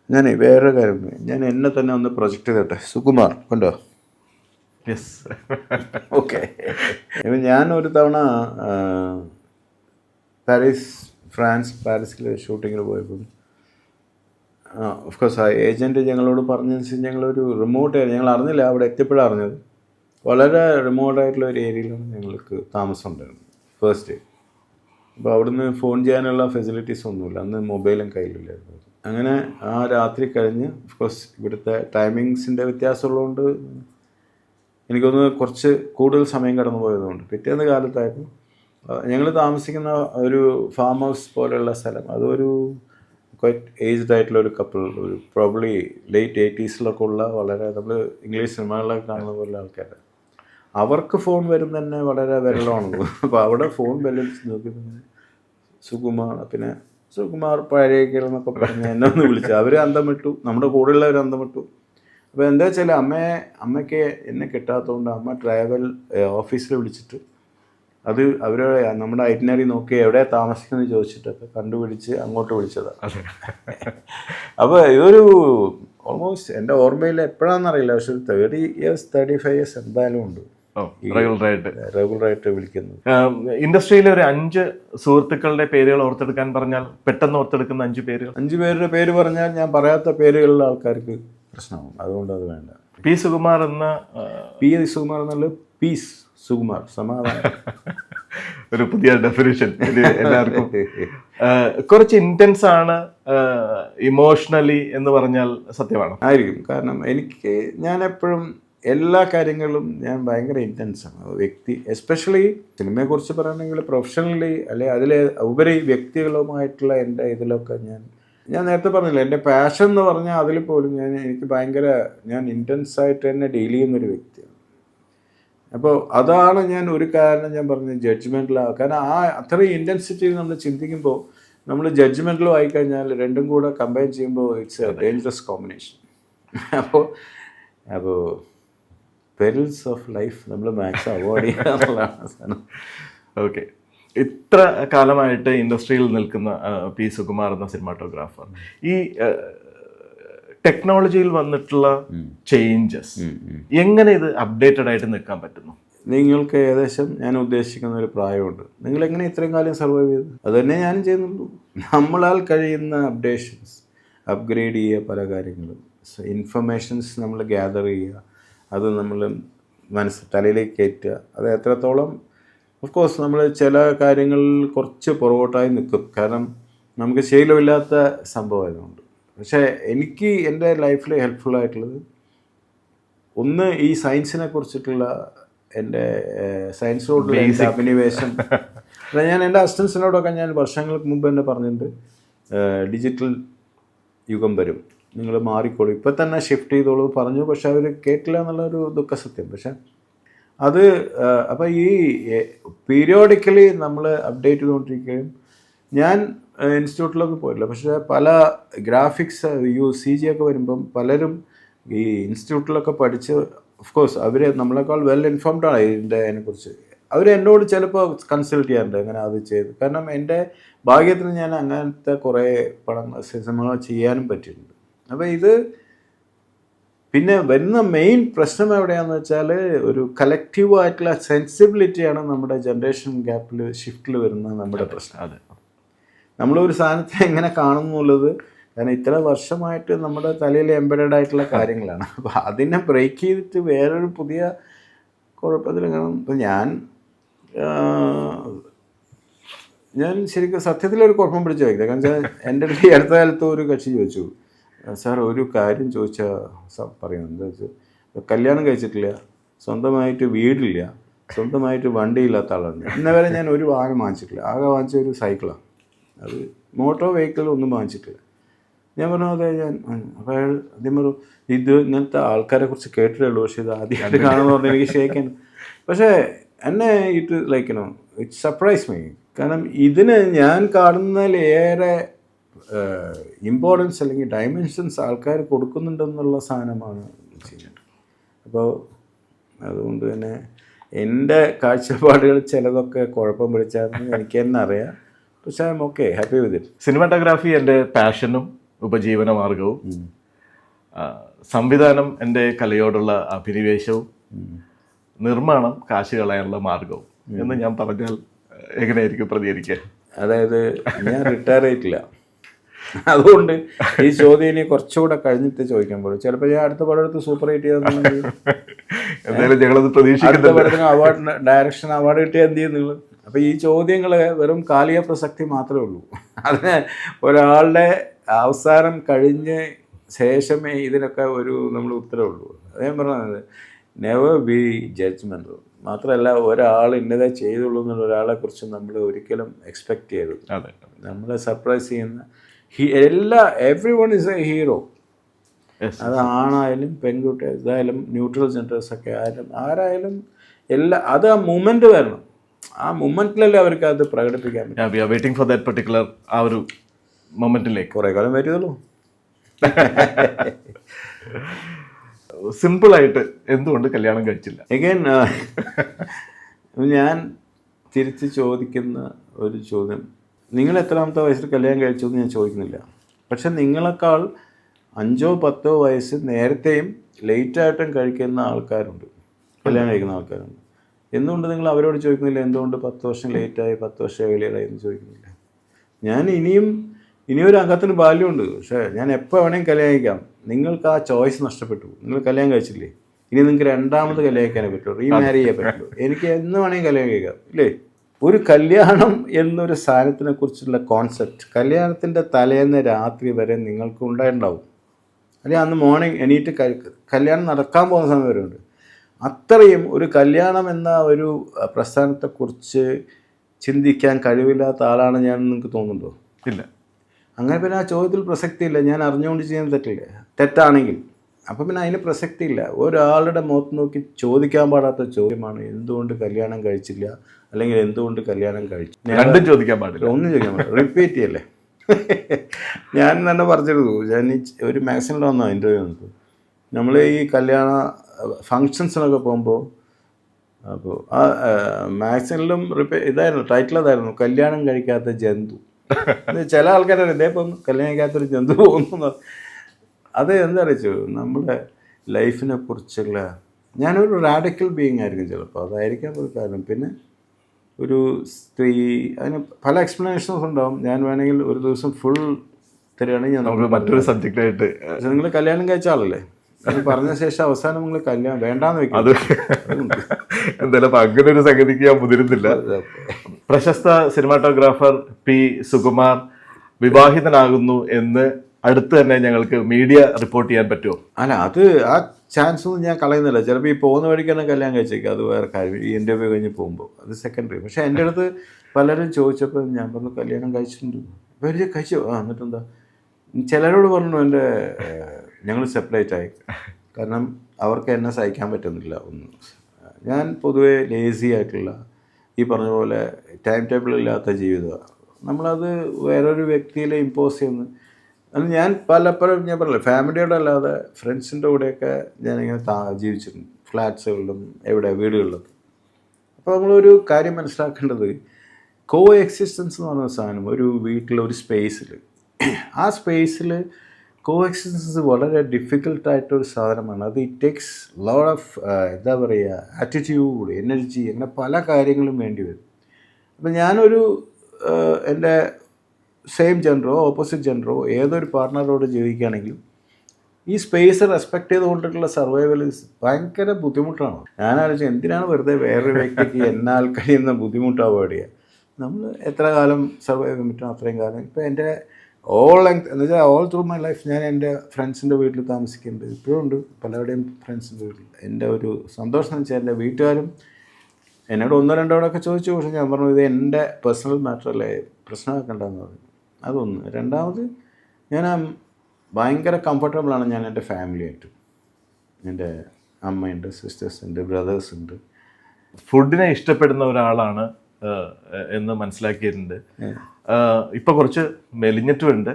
Speaker 1: ഞാൻ വേറൊരു കാര്യം ഞാൻ എന്നെ തന്നെ ഒന്ന് പ്രൊജക്റ്റ് ചെയ്തോട്ടെ. സുകുമാർ കണ്ടോ?
Speaker 2: യെസ്
Speaker 1: ഓക്കെ ഇപ്പം ഞാൻ ഒരു തവണ പാരീസ് ഫ്രാൻസ് പാരീസിൽ ഷൂട്ടിങ്ങിൽ പോയപ്പോൾ ഓഫ്കോഴ്സ് ആ ഏജന്റ് ഞങ്ങളോട് പറഞ്ഞനുസരിച്ച് ഞങ്ങളൊരു റിമോട്ട് ഞങ്ങൾ അറിഞ്ഞില്ല അവിടെ എത്തിയപ്പോഴാണ് അറിഞ്ഞത്. വളരെ റിമോട്ടായിട്ടുള്ള ഒരു ഏരിയയിലാണ് ഞങ്ങൾക്ക് താമസം ഉണ്ടായിരുന്നത് ഫസ്റ്റ് അപ്പോൾ അവിടുന്ന് ഫോൺ ചെയ്യാനുള്ള ഫെസിലിറ്റീസ് ഒന്നുമില്ല അന്ന് മൊബൈലും കയ്യിലില്ലായിരുന്നു. അങ്ങനെ ആ രാത്രി കഴിഞ്ഞ് ഓഫ്കോഴ്സ് ഇവിടുത്തെ ടൈമിങ്സിന്റെ വ്യത്യാസമുള്ളതുകൊണ്ട് എനിക്കൊന്ന് കുറച്ച് കൂടുതൽ സമയം കടന്നു പോയതുകൊണ്ട് പിറ്റേന്ന് കാലത്തായിരുന്നു ഞങ്ങൾ താമസിക്കുന്ന ഒരു ഫാം ഹൗസ് പോലെയുള്ള സ്ഥലം. അതൊരു ക്വൈറ്റ് ഏജ്ഡ് ആയിട്ടുള്ള ഒരു കപ്പിൾ ഒരു പ്രോബ്ലി ലേറ്റ് എയ്റ്റീസിലൊക്കെ ഉള്ള വളരെ നമ്മൾ ഇംഗ്ലീഷ് സിനിമകളിലൊക്കെ കാണുന്ന പോലെ ആൾക്കാർ അവർക്ക് ഫോൺ വരും തന്നെ വളരെ വിരളമാണ് അപ്പോൾ അവിടെ ഫോൺ ബെല്ലടിച്ച് നോക്കി സുകുമാർ പിന്നെ സുകുമാർ പഴയ കിടന്നൊക്കെ പറഞ്ഞ് എന്നെ ഒന്ന് വിളിച്ചു. അവർ അന്തം വിട്ടു. നമ്മുടെ കൂടെയുള്ളവർ അന്തം വിട്ടു. അപ്പോൾ എന്താ വെച്ചാൽ അമ്മയെ അമ്മയ്ക്ക് എന്നെ കിട്ടാത്തതുകൊണ്ട് അമ്മ ട്രാവൽ ഓഫീസിൽ വിളിച്ചിട്ട് അത് അവർ നമ്മുടെ ഐറ്റിനറി നോക്കി എവിടെ താമസിക്കുന്നത് ചോദിച്ചിട്ടൊക്കെ കണ്ടുപിടിച്ച് അങ്ങോട്ട് വിളിച്ചതാണ് അപ്പോൾ ഇതൊരു ഓൾമോസ്റ്റ് എന്റെ ഓർമ്മയിൽ എപ്പോഴാണെന്നറിയില്ല പക്ഷെ ഒരു thirty years thirty five years എന്തായാലും ഉണ്ട്.
Speaker 2: റെഗുലറായിട്ട്
Speaker 1: റെഗുലറായിട്ട് വിളിക്കുന്നത്.
Speaker 2: ഇൻഡസ്ട്രിയിലെ ഒരു അഞ്ച് സുഹൃത്തുക്കളുടെ പേരുകൾ ഓർത്തെടുക്കാൻ പറഞ്ഞാൽ പെട്ടെന്ന് ഓർത്തെടുക്കുന്ന അഞ്ച് പേരുകൾ?
Speaker 1: അഞ്ച് പേരുടെ പേര് പറഞ്ഞാൽ ഞാൻ പറയാത്ത പേരുകളുള്ള ആൾക്കാർക്ക് പ്രശ്നമാവും അതുകൊണ്ട് അത് വേണ്ട.
Speaker 2: പി സുകുമാർ എന്ന
Speaker 1: പി സുകുമാർ എന്നുള്ള പീസ് സുകുമാർ. സമാധാനം.
Speaker 2: ഒരു പുതിയ ഡെഫിനിഷൻ എല്ലാവർക്കും. കുറച്ച് ഇന്റൻസ് ആണ് ഇമോഷണലി എന്ന് പറഞ്ഞാൽ സത്യമാണ്?
Speaker 1: ആയിരിക്കും. കാരണം എനിക്ക് ഞാൻ എപ്പോഴും എല്ലാ കാര്യങ്ങളും ഞാൻ ഭയങ്കര ഇന്റൻസാണ് ആണ്. വ്യക്തി എസ്പെഷ്യലി സിനിമയെക്കുറിച്ച് പറയുകയാണെങ്കിൽ പ്രൊഫഷണലി അല്ലെ അതിലെ ഉപരി വ്യക്തികളുമായിട്ടുള്ള എന്റെ ഇതിലൊക്കെ ഞാൻ ഞാൻ നേരത്തെ പറഞ്ഞില്ല എന്റെ പാഷൻ എന്ന് പറഞ്ഞാൽ അതിൽ പോലും ഞാൻ എനിക്ക് ഭയങ്കര ഞാൻ ഇന്റൻസ് ആയിട്ട് തന്നെ ഡീൽ ചെയ്യുന്നൊരു വ്യക്തിയാണ്. അപ്പോൾ അതാണ് ഞാൻ ഒരു കാരണം ഞാൻ പറഞ്ഞത് ജഡ്ജ്മെന്റിലാണ് കാരണം ആ അത്രയും ഇന്റൻസിറ്റി നമ്മൾ ചിന്തിക്കുമ്പോൾ നമ്മൾ ജഡ്ജ്മെന്റിലും ആയിക്കഴിഞ്ഞാൽ രണ്ടും കൂടെ കമ്പയർ ചെയ്യുമ്പോൾ ഇറ്റ്സ് എ ഡേഞ്ചറസ് കോമ്പിനേഷൻ അപ്പോൾ അപ്പോൾ പെരിൽസ് ഓഫ് ലൈഫ് നമ്മൾ മാക്സ് അവോയ്ഡ് ചെയ്യുക എന്നുള്ളതാണ്
Speaker 2: ഓക്കെ ഇത്ര കാലമായിട്ട് ഇൻഡസ്ട്രിയിൽ നിൽക്കുന്ന പി സുകുമാർ എന്ന സിനിമാറ്റോഗ്രാഫർ ഈ ടെക്നോളജിയിൽ വന്നിട്ടുള്ള ചേഞ്ചസ് എങ്ങനെ ഇത് അപ്ഡേറ്റഡ് ആയിട്ട് നിൽക്കാൻ പറ്റുന്നു?
Speaker 1: നിങ്ങൾക്ക് ഏകദേശം ഞാൻ ഉദ്ദേശിക്കുന്ന ഒരു പ്രായമുണ്ട്. നിങ്ങൾ എങ്ങനെ ഇത്രയും കാലം സർവൈവ് ചെയ്തു? അത് തന്നെ ഞാനും ചെയ്യുന്നുള്ളൂ. നമ്മളാൽ കഴിയുന്ന അപ്ഡേഷൻസ് അപ്ഗ്രേഡ് ചെയ്യുക പല കാര്യങ്ങളും. ഇൻഫർമേഷൻസ് നമ്മൾ ഗ്യാദർ ചെയ്യുക. അത് നമ്മൾ മനസ്സ് തലയിലേക്ക് കയറ്റുക. അത് എത്രത്തോളം ഓഫ് കോഴ്സ് നമ്മൾ ചില കാര്യങ്ങളിൽ കുറച്ച് പുറകോട്ടായി നിൽക്കും. കാരണം നമുക്ക് ശീലമില്ലാത്ത സംഭവമായതുകൊണ്ട്. പക്ഷേ എനിക്ക് എന്റെ ലൈഫിൽ ഹെൽപ്ഫുള്ളായിട്ടുള്ളത് ഒന്ന് ഈ സയൻസിനെ കുറിച്ചിട്ടുള്ള എന്റെ സയൻസിനോടുള്ള എന്റെ അഭിനിവേശം. അല്ല, ഞാൻ എന്റെ അസിസ്റ്റൻസിനോടൊക്കെ ഞാൻ വർഷങ്ങൾക്ക് മുമ്പ് തന്നെ പറഞ്ഞിട്ടുണ്ട്. ഡിജിറ്റൽ യുഗം വരും. നിങ്ങൾ മാറിക്കോളൂ. ഇപ്പം തന്നെ ഷിഫ്റ്റ് ചെയ്തോളൂ പറഞ്ഞു. പക്ഷെ അവർ കേട്ടില്ല എന്നുള്ളൊരു ദുഃഖസത്യം. പക്ഷെ അത് അപ്പോൾ ഈ പീരിയോഡിക്കലി നമ്മൾ അപ്ഡേറ്റ് ചെയ്തുകൊണ്ടിരിക്കുകയും ഞാൻ ഇൻസ്റ്റിറ്റ്യൂട്ടിലൊക്കെ പോയില്ല. പക്ഷേ പല ഗ്രാഫിക്സ് യു സി ജി ഒക്കെ വരുമ്പം പലരും ഈ ഇൻസ്റ്റിറ്റ്യൂട്ടിലൊക്കെ പഠിച്ച് ഓഫ് കോഴ്സ് അവർ നമ്മളെക്കാൾ വെൽ ഇൻഫോംഡ് ആണ് ഇതിന്റെ അതിനെക്കുറിച്ച് അവർ എന്നോട് ചിലപ്പോൾ കൺസൾട്ട് ചെയ്യാറുണ്ട് അങ്ങനെ അത് ചെയ്ത്. കാരണം എന്റെ ഭാഗ്യത്തിന് ഞാൻ അങ്ങനത്തെ കുറേ പണം സിനിമകൾ ചെയ്യാനും പറ്റിയിട്ടുണ്ട്. അപ്പോൾ ഇത് പിന്നെ വരുന്ന മെയിൻ പ്രശ്നം എവിടെയാണെന്ന് വെച്ചാൽ ഒരു കളക്റ്റീവ് ആയിട്ടുള്ള സെൻസിബിലിറ്റിയാണ് നമ്മുടെ ജനറേഷൻ ഗ്യാപ്പിൽ ഷിഫ്റ്റിൽ വരുന്ന നമ്മുടെ പ്രശ്നം.
Speaker 2: അതെ.
Speaker 1: നമ്മളൊരു സാധനത്തെ എങ്ങനെ കാണുന്നു എന്നുള്ളത് കാരണം ഇത്ര വർഷമായിട്ട് നമ്മുടെ തലയിൽ എംബഡഡ് ആയിട്ടുള്ള കാര്യങ്ങളാണ്. അപ്പോൾ അതിനെ ബ്രേക്ക് ചെയ്തിട്ട് വേറൊരു പുതിയ കുഴപ്പത്തിൽ കാരണം ഇപ്പം ഞാൻ ഞാൻ ശരിക്കും സത്യത്തിലൊരു കുഴപ്പം പിടിച്ച വ്യക്തി കാരണം വെച്ചാൽ എന്റെ അടുത്ത് ഈ അടുത്ത കാലത്ത് ഒരു കക്ഷി ചോദിച്ചു. സാർ ഒരു കാര്യം ചോദിച്ചാൽ പറയുന്നത് എന്താ വെച്ചാൽ കല്യാണം കഴിച്ചിട്ടില്ല സ്വന്തമായിട്ട് വീടില്ല സ്വന്തമായിട്ട് വണ്ടിയില്ലാത്ത ആളാണ്. ഇന്ന വരെ ഞാൻ ഒരു വാഹനം വാങ്ങിച്ചിട്ടില്ല. ആകെ വാങ്ങിച്ച ഒരു സൈക്കിളാണ് അത് മോട്ടോർ വെഹിക്കിൾ ഒന്നും വാങ്ങിച്ചിട്ടില്ല. ഞാൻ പറഞ്ഞു അതെ ഞാൻ അപ്പോൾ അയാൾ ആദ്യം പറഞ്ഞു ഇത് ഇങ്ങനത്തെ ആൾക്കാരെ കുറിച്ച് കേട്ടിട്ടുള്ളൂ പക്ഷേ ഇത് ആദ്യമായിട്ട് കാണുമെന്ന് പറഞ്ഞാൽ എനിക്ക് ഷേക്കാൻ പക്ഷേ എന്നെ it like no it surprise me കാരണം ഇതിന് ഞാൻ കാണുന്നതിലേറെ ഇമ്പോർട്ടൻസ് അല്ലെങ്കിൽ ഡയമെൻഷൻസ് ആൾക്കാർ കൊടുക്കുന്നുണ്ടെന്നുള്ള സാധനമാണ് അപ്പോൾ അതുകൊണ്ട് തന്നെ എന്റെ കാഴ്ചപ്പാടുകൾ ചിലതൊക്കെ കുഴപ്പം പിടിച്ചായിരുന്നു എനിക്ക് തന്നെ അറിയാം. പക്ഷേ I'm okay happy with it
Speaker 2: cinematography എന്റെ പാഷനും ഉപജീവന മാർഗവും സംവിധാനം എന്റെ കലയോടുള്ള അഭിനിവേശവും നിർമ്മാണം കാശ് കളയാനുള്ള മാർഗവും എന്ന് ഞാൻ പറഞ്ഞാൽ എങ്ങനെയായിരിക്കും പ്രതികരിക്കുക?
Speaker 1: അതായത് ഞാൻ റിട്ടയർ ആയിട്ടില്ല. അതുകൊണ്ട് ഈ ചോദ്യം ഇനി കുറച്ചുകൂടെ കഴിഞ്ഞിട്ട് ചോദിക്കാൻ പോലും ചിലപ്പോൾ ഞാൻ അടുത്ത പടം എടുത്ത് സൂപ്പർ ഹിറ്റ്
Speaker 2: എന്തായാലും ഞങ്ങളത്
Speaker 1: പടത്തിന് അവാർഡ് ഡയറക്ഷൻ അവാർഡ് കിട്ടിയാൽ എന്ത് ചെയ്യും നിങ്ങൾ അപ്പോൾ ഈ ചോദ്യങ്ങൾ വെറും കാലിക പ്രസക്തി മാത്രമേ ഉള്ളൂ. അതിന് ഒരാളുടെ അവസാനം കഴിഞ്ഞ് ശേഷമേ ഇതിനൊക്കെ ഒരു നമ്മൾ ഉത്തരവുള്ളൂ. അത് പറഞ്ഞത് നെവർ ബി ജഡ്ജ്മെന്റ് മാത്രമല്ല ഒരാൾ ഇന്നതേ ചെയ്തുള്ളൂ എന്നുള്ള ഒരാളെക്കുറിച്ച് നമ്മൾ ഒരിക്കലും എക്സ്പെക്റ്റ് ചെയ്യരുത്. നമ്മളെ സർപ്രൈസ് ചെയ്യുന്ന എല്ലാ every one is a hero. അത് ആണായാലും പെൺകുട്ടി ഇതായാലും ന്യൂട്രൽ ജെൻഡേഴ്സ് ഒക്കെ ആയാലും ആരായാലും എല്ലാ അത് ആ മൂമെന്റ് വരണം. ആ മൂമെന്റിലല്ലേ അവർക്ക് അത് പ്രകടിപ്പിക്കാൻ പറ്റും.
Speaker 2: വെയിറ്റിംഗ് ഫോർ ദാറ്റ് പെർട്ടിക്കുലർ ആ ഒരു മൊമെന്റിലേക്ക്
Speaker 1: കുറേ കാലം വരുമല്ലോ
Speaker 2: സിമ്പിളായിട്ട് എന്തുകൊണ്ട് കല്യാണം കഴിച്ചില്ല?
Speaker 1: എഗൈൻ ഞാൻ തിരിച്ച് ചോദിക്കുന്ന ഒരു ചോദ്യം നിങ്ങൾ എത്രാമത്തെ വയസ്സിൽ കല്യാണം കഴിച്ചു എന്ന് ഞാൻ ചോദിക്കുന്നില്ല. പക്ഷെ നിങ്ങളെക്കാൾ അഞ്ചോ പത്തോ വയസ്സ് നേരത്തെയും ലേറ്റായിട്ടും കഴിക്കുന്ന ആൾക്കാരുണ്ട്. കല്യാണം കഴിക്കുന്ന ആൾക്കാരുണ്ട്. എന്തുകൊണ്ട് നിങ്ങൾ അവരോട് ചോദിക്കുന്നില്ല? എന്തുകൊണ്ട് പത്ത് വർഷം ലേറ്റായി പത്ത് വർഷം ഏളിയറായി എന്ന് ചോദിക്കുന്നില്ല? ഞാൻ ഇനിയും ഇനിയൊരു അംഗത്തിന് ബാല്യമുണ്ട്. പക്ഷേ ഞാൻ എപ്പോൾ വേണമെങ്കിൽ കല്യാണം കഴിക്കാം. നിങ്ങൾക്ക് ആ ചോയ്സ് നഷ്ടപ്പെട്ടു. നിങ്ങൾ കല്യാണം കഴിച്ചില്ലേ? ഇനി നിങ്ങൾക്ക് രണ്ടാമത് കല്യാണം കഴിക്കാനേ പറ്റുള്ളൂ. റീമാരി ചെയ്യാൻ പറ്റുള്ളൂ. എനിക്ക് എന്ന് വേണമെങ്കിൽ കല്യാണം കഴിക്കാം. ഇല്ലേ? ഒരു കല്യാണം എന്നൊരു സാധനത്തിനെ കുറിച്ചുള്ള കോൺസെപ്റ്റ് കല്യാണത്തിന്റെ തലേന്ന് രാത്രി വരെ നിങ്ങൾക്ക് ഉണ്ടായിട്ടുണ്ടാവും. അല്ലെങ്കിൽ അന്ന് മോർണിംഗ് എണീറ്റ് കല്യാണം നടക്കാൻ പോകുന്ന സമയം വരെ ഉണ്ട്. അത്രയും ഒരു കല്യാണം എന്ന ഒരു പ്രസ്ഥാനത്തെക്കുറിച്ച് ചിന്തിക്കാൻ കഴിവില്ലാത്ത ആളാണ് ഞാൻ നിങ്ങൾക്ക് തോന്നുന്നുണ്ടോ?
Speaker 2: ഇല്ല.
Speaker 1: അങ്ങനെ പിന്നെ ആ ചോദ്യത്തിൽ പ്രസക്തിയില്ല. ഞാൻ അറിഞ്ഞുകൊണ്ട് ചെയ്യാൻ തെറ്റില്ല. തെറ്റാണെങ്കിൽ. അപ്പം പിന്നെ അതിന് പ്രസക്തിയില്ല. ഒരാളുടെ മുഖത്ത് നോക്കി ചോദിക്കാൻ പാടാത്ത ചോദ്യമാണ്. എന്തുകൊണ്ട് കല്യാണം കഴിച്ചില്ല? അല്ലെങ്കിൽ എന്തുകൊണ്ട് കല്യാണം കഴിച്ചു?
Speaker 2: രണ്ടും ചോദിക്കാൻ പാടില്ല.
Speaker 1: ഒന്നും ചോദിക്കാൻ പാടില്ല. റിപ്പീറ്റ് ചെയ്യല്ലേ? ഞാൻ തന്നെ പറഞ്ഞിരുന്നു ഞാൻ ഈ ഒരു മാഗസിനിൽ വന്നോ ഇന്റർവ്യൂ വന്നത് നമ്മൾ ഈ കല്യാണ ഫങ്ഷൻസിനൊക്കെ പോകുമ്പോൾ അപ്പോൾ ആ മാഗസിനിലും റിപ്പീ ഇതായിരുന്നു ടൈറ്റിൽ അതായിരുന്നു കല്യാണം കഴിക്കാത്ത ജന്തു. ഇത് ചില ആൾക്കാരെ ഇതേപ്പം കല്യാണം കഴിക്കാത്തൊരു ജന്തു പോകുന്നു അത് എന്താ അറിയിച്ചു നമ്മുടെ ലൈഫിനെ കുറിച്ചുള്ള ഞാനൊരു റാഡിക്കൽ ബീങ് ആയിരിക്കും ചിലപ്പോൾ അതായിരിക്കാം ഒരു കാരണം. പിന്നെ ഒരു സ്ത്രീ അതിന് പല എക്സ്പ്ലനേഷൻസ് ഉണ്ടാവും. ഞാൻ വേണമെങ്കിൽ ഒരു ദിവസം ഫുൾ തരികയാണെങ്കിൽ ഞാൻ
Speaker 2: നമുക്ക് മറ്റൊരു സബ്ജക്റ്റായിട്ട്
Speaker 1: ആയിട്ട് നിങ്ങൾ കല്യാണം കഴിച്ച ആളല്ലേ? അത് പറഞ്ഞ ശേഷം അവസാനം നിങ്ങൾ കല്യാണം വേണ്ടാന്ന് വെക്കും
Speaker 2: അത് എന്തായാലും അങ്ങനെ ഒരു സംഗതിക്ക് ഞാൻ മുതിരുന്നില്ല. പ്രശസ്ത സിനിമാറ്റോഗ്രാഫർ പി സുകുമാർ വിവാഹിതനാകുന്നു എന്ന് അടുത്ത് തന്നെ ഞങ്ങൾക്ക് മീഡിയ റിപ്പോർട്ട് ചെയ്യാൻ പറ്റുമോ?
Speaker 1: അല്ല അത് ആ ചാൻസ് ഒന്നും ഞാൻ കളയുന്നില്ല. ചിലപ്പോൾ ഈ പോകുന്ന വഴിക്ക് തന്നെ കല്യാണം കഴിച്ചേക്കും. അത് വേറെ കാര്യം. ഈ ഇന്റർവ്യൂ കഴിഞ്ഞ് പോകുമ്പോൾ അത് സെക്കൻഡറി പക്ഷേ എന്റെ അടുത്ത് പലരും ചോദിച്ചപ്പോൾ ഞാൻ പറഞ്ഞു കല്യാണം കഴിച്ചിട്ടുണ്ട്. വലിയ കഴിച്ചു? ആ എന്നിട്ടെന്താ? ചിലരോട് പറഞ്ഞു എന്റെ ഞങ്ങൾ സെപ്പറേറ്റ് ആയി. കാരണം അവർക്ക് എന്നെ സഹിക്കാൻ പറ്റുന്നില്ല ഒന്നും. ഞാൻ പൊതുവേ ലേസി ആയിട്ടുള്ള ഈ പറഞ്ഞ പോലെ ടൈം ടേബിൾ ഇല്ലാത്ത ജീവിതമാണ് നമ്മളത് വേറൊരു വ്യക്തിയിലെ ഇമ്പോസ് ചെയ്യുന്നു അത് ഞാൻ പലപ്പോഴും ഞാൻ പറഞ്ഞില്ല ഫാമിലിയോടെ അല്ലാതെ ഫ്രണ്ട്സിന്റെ കൂടെയൊക്കെ ഞാനിങ്ങനെ താ ജീവിച്ചിട്ടുണ്ട് ഫ്ലാറ്റ്സുകളിലും എവിടെ വീടുകളിലും. അപ്പോൾ നമ്മളൊരു കാര്യം മനസ്സിലാക്കേണ്ടത് കോ എക്സിസ്റ്റൻസ് എന്ന് പറയുന്ന സാധനം ഒരു വീട്ടിലൊരു സ്പേസിൽ ആ സ്പേസിൽ കോ എക്സിസ്റ്റൻസ് വളരെ ഡിഫിക്കൽട്ടായിട്ടൊരു സാധനമാണ്. അത് ഇറ്റ് ടേക്സ് ലോഡ് ഓഫ് എന്താ പറയുക ആറ്റിറ്റ്യൂഡ് എനർജി അങ്ങനെ പല കാര്യങ്ങളും വേണ്ടി വരും. അപ്പം ഞാനൊരു എന്റെ സെയിം ജെൻഡറോ ഓപ്പോസിറ്റ് ജെൻഡറോ ഏതൊരു പാർട്ട്ണറോട് ജീവിക്കുകയാണെങ്കിലും ഈ സ്പേസ് റെസ്പെക്ട് ചെയ്തുകൊണ്ടിട്ടുള്ള സർവൈവൽ ഭയങ്കര ബുദ്ധിമുട്ടാണ്. ഞാൻ ആലോചിച്ചു എന്തിനാണ് വെറുതെ വേറൊരു വ്യക്തിക്ക് എന്നാൽ കഴിയുന്ന ബുദ്ധിമുട്ടാവുക നമ്മൾ എത്ര കാലം സർവൈവ് ചെയ്യാൻ പറ്റും അത്രയും കാലം? ഇപ്പോൾ എന്റെ ഓൾ ലെങ്ത് എന്ന് വെച്ചാൽ ഓൾ ത്രൂ മൈ ലൈഫ് ഞാൻ എന്റെ ഫ്രണ്ട്സിന്റെ വീട്ടിൽ താമസിക്കുന്നുണ്ട്. ഇപ്പോഴും ഉണ്ട് പലരുടെയും ഫ്രണ്ട്സിന്റെ വീട്ടിൽ. എന്റെ ഒരു സന്തോഷം എന്ന് വെച്ചാൽ എന്റെ വീട്ടുകാരും എന്നോട് ഒന്നോ രണ്ടോ ഒക്കെ ചോദിച്ചു പക്ഷേ ഞാൻ പറഞ്ഞു ഇത് എന്റെ പേഴ്സണൽ മാറ്റർ അല്ലേ? പ്രശ്നമാക്കണ്ടെന്ന് പറഞ്ഞു. അതൊന്ന്. രണ്ടാമത് ഞാൻ ഭയങ്കര കംഫർട്ടബിളാണ് ഞാൻ എന്റെ ഫാമിലിയായിട്ട് എന്റെ അമ്മയുണ്ട് സിസ്റ്റേഴ്സ് ഉണ്ട് ബ്രദേഴ്സ് ഉണ്ട്.
Speaker 2: ഫുഡിനെ ഇഷ്ടപ്പെടുന്ന ഒരാളാണ് എന്ന് മനസ്സിലാക്കിയിട്ടുണ്ട്. ഇപ്പം ഇപ്പൊ കുറച്ച് മെലിഞ്ഞിട്ടുമുണ്ട്.